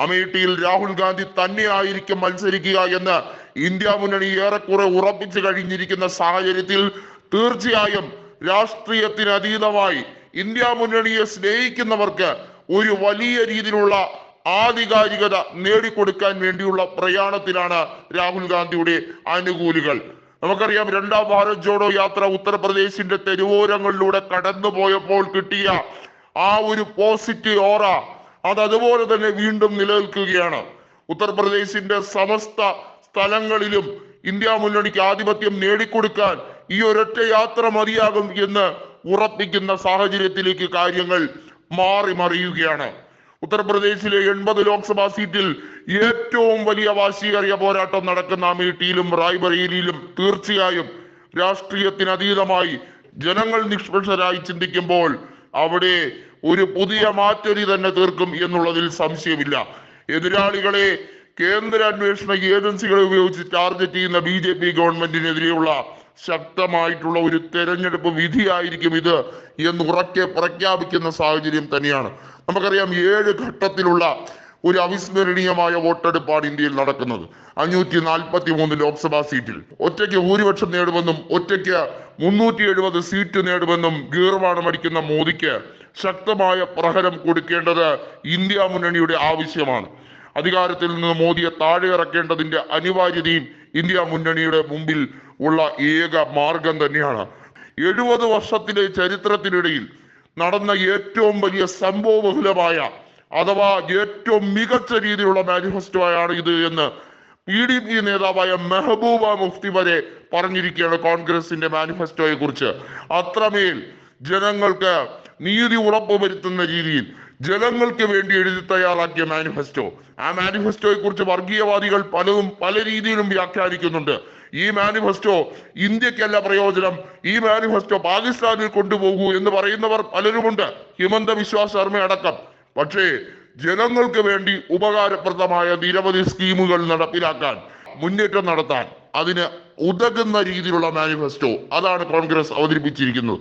അമേഠിയിൽ രാഹുൽ ഗാന്ധി തന്നെയായിരിക്കും മത്സരിക്കുക എന്ന് ഇന്ത്യ മുന്നണി ഏറെക്കുറെ ഉറപ്പിച്ചു കഴിഞ്ഞിരിക്കുന്ന സാഹചര്യത്തിൽ തീർച്ചയായും രാഷ്ട്രീയത്തിന് അതീതമായി ഇന്ത്യ മുന്നണിയെ സ്നേഹിക്കുന്നവർക്ക് ഒരു വലിയ രീതിയിലുള്ള ആധികാരികത നേടിക്കൊടുക്കാൻ വേണ്ടിയുള്ള പ്രയാണത്തിലാണ് രാഹുൽ ഗാന്ധിയുടെ അനുകൂലികൾ നമുക്കറിയാം രണ്ടാം ഭാരത് ജോഡോ യാത്ര ഉത്തർപ്രദേശിന്റെ തെരുവോരങ്ങളിലൂടെ കടന്നു പോയപ്പോൾ കിട്ടിയ ആ ഒരു പോസിറ്റീവ് ഓറ അത് അതുപോലെ തന്നെ വീണ്ടും നിലനിൽക്കുകയാണ്. ഉത്തർപ്രദേശിന്റെ സമസ്ത സ്ഥലങ്ങളിലും ഇന്ത്യ മുന്നണിക്ക് ആധിപത്യം നേടിക്കൊടുക്കാൻ ഈ ഒരൊറ്റ യാത്ര മതിയാകും എന്ന് ഉറപ്പിക്കുന്ന സാഹചര്യത്തിലേക്ക് കാര്യങ്ങൾ മാറി മറിയുകയാണ്. ഉത്തർപ്രദേശിലെ എൺപത് ലോക്സഭാ സീറ്റിൽ ഏറ്റവും വലിയ വാശിയേറിയ പോരാട്ടം നടക്കുന്ന അമേഠിയിലും റായ്ബറേലിയിലും തീർച്ചയായും രാഷ്ട്രീയത്തിന് അതീതമായി ജനങ്ങൾ നിഷ്പക്ഷരായി ചിന്തിക്കുമ്പോൾ അവിടെ ഒരു പുതിയ മാറ്റൊലി തന്നെ തീർക്കും എന്നുള്ളതിൽ സംശയമില്ല. എതിരാളികളെ കേന്ദ്ര അന്വേഷണ ഏജൻസികളെ ഉപയോഗിച്ച് ടാർഗറ്റ് ചെയ്യുന്ന ബി ജെ പി ഗവൺമെന്റിനെതിരെയുള്ള ശക്തമായിട്ടുള്ള ഒരു തെരഞ്ഞെടുപ്പ് വിധിയായിരിക്കും ഇത് എന്ന് ഉറക്കെ പ്രഖ്യാപിക്കുന്ന സാഹചര്യം തന്നെയാണ്. നമുക്കറിയാം ഏഴ് ഘട്ടത്തിലുള്ള ഒരു അവിസ്മരണീയമായ വോട്ടെടുപ്പാണ് ഇന്ത്യയിൽ നടക്കുന്നത്. അഞ്ഞൂറ്റി നാൽപ്പത്തി മൂന്ന് ലോക്സഭാ സീറ്റിൽ. ഒറ്റയ്ക്ക് ഭൂരിപക്ഷം നേടുമെന്നും ഒറ്റയ്ക്ക് മുന്നൂറ്റി എഴുപത് സീറ്റ് നേടുമെന്നും ഗീർവാണം അടിക്കുന്ന മോദിക്ക് ശക്തമായ പ്രഹരം കൊടുക്കേണ്ടത് ഇന്ത്യ മുന്നണിയുടെ ആവശ്യമാണ്. അധികാരത്തിൽ നിന്ന് മോദിയെ താഴെ ഇറക്കേണ്ടതിന്റെ അനിവാര്യതയും ഇന്ത്യ മുന്നണിയുടെ മുമ്പിൽ ഉള്ള ഏക മാർഗം തന്നെയാണ്. എഴുപത് വർഷത്തിലെ ചരിത്രത്തിനിടയിൽ നടന്ന ഏറ്റവും വലിയ സംഭവബഹുലമായ അഥവാ ഏറ്റവും മികച്ച രീതിയിലുള്ള മാനിഫെസ്റ്റോ മാനിഫെസ്റ്റോയാണ് ഇത് എന്ന് പി ഡി പി നേതാവായ മെഹബൂബ മുഫ്തി വരെ പറഞ്ഞിരിക്കുകയാണ് കോൺഗ്രസിന്റെ മാനിഫെസ്റ്റോയെ കുറിച്ച് അത്രമേൽ ജനങ്ങൾക്ക് നീതി ഉറപ്പുവരുത്തുന്ന രീതിയിൽ ജനങ്ങൾക്ക് വേണ്ടി എഴുതി തയ്യാറാക്കിയ മാനിഫെസ്റ്റോ. ആ മാനിഫെസ്റ്റോയെ കുറിച്ച് വർഗീയവാദികൾ പലതും പല രീതിയിലും വ്യാഖ്യാനിക്കുന്നുണ്ട്. ഈ മാനിഫെസ്റ്റോ ഇന്ത്യക്കല്ല പ്രയോജനം. ഈ മാനിഫെസ്റ്റോ പാകിസ്ഥാനിൽ കൊണ്ടുപോകൂ എന്ന് പറയുന്നവർ പലരുമുണ്ട്. ഹിമന്ത വിശ്വാസ ശർമ്മ അടക്കം. പക്ഷേ ജനങ്ങൾക്ക് വേണ്ടി ഉപകാരപ്രദമായ നിരവധി സ്കീമുകൾ നടപ്പിലാക്കാൻ മുന്നേറ്റം നടത്താൻ അതിന് ഉതകുന്ന രീതിയിലുള്ള മാനിഫെസ്റ്റോ അതാണ് കോൺഗ്രസ് അവതരിപ്പിച്ചിരിക്കുന്നത്.